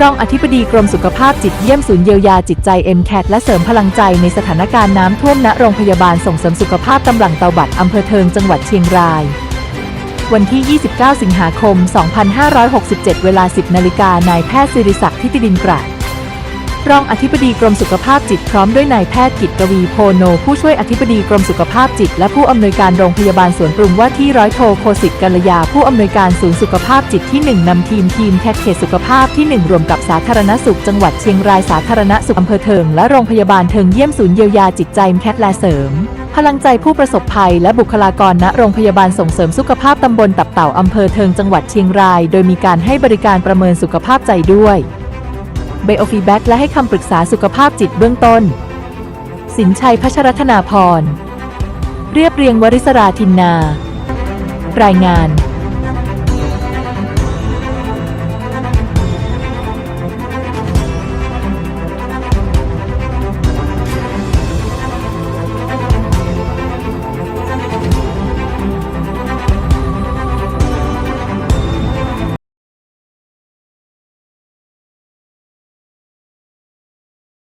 รองอธิบดีกรมสุขภาพจิตเยี่ยมศูนย์เยียวยาจิตใจ m c a t และเสริมพลังใจในสถานการณ์น้ำท่วมณโรงพยาบาลส่งเสริมสุขภาพตำหลังเตาบัดอำเภอเทิงจังหวัดเชียงราย วันที่ 29 สิงหาคม 2567 เวลา 10 นาฬิกานายแพทย์สิริศักดิ์ทิติดินกระ รองอธิบดีกรมสุขภาพจิตพร้อมด้วยนายแพทย์กิตกวีโพโน ผู้ช่วยอธิบดีกรมสุขภาพจิต และผู้อำนวยการโรงพยาบาลสวนปรุงว่าที่ร้อยโทโคสิตกัลยา ผู้อำนวยการศูนย์สุขภาพจิตที่ 1นำทีมทีมแท็กเขตสุขภาพที่ 1 รวมกับสาธารณสุขจังหวัดเชียงรายสาธารณสุขอำเภอเทิงและโรงพยาบาลเทิงเยี่ยมศูนย์เยียวยาจิตใจแคทและเสริมพลังใจผู้ประสบภัยและบุคลากรณโรงพยาบาลส่งเสริมสุขภาพตำบลตับเต่าอำเภอเทิงจังหวัดเชียงราย โดยมีการให้บริการประเมินสุขภาพใจด้วย เบโอฟีแบ็กและให้คำปรึกษาสุขภาพจิตเบื้องต้น สินชัยพัชรธนาพร เรียบเรียงวริศราทินนา รายงาน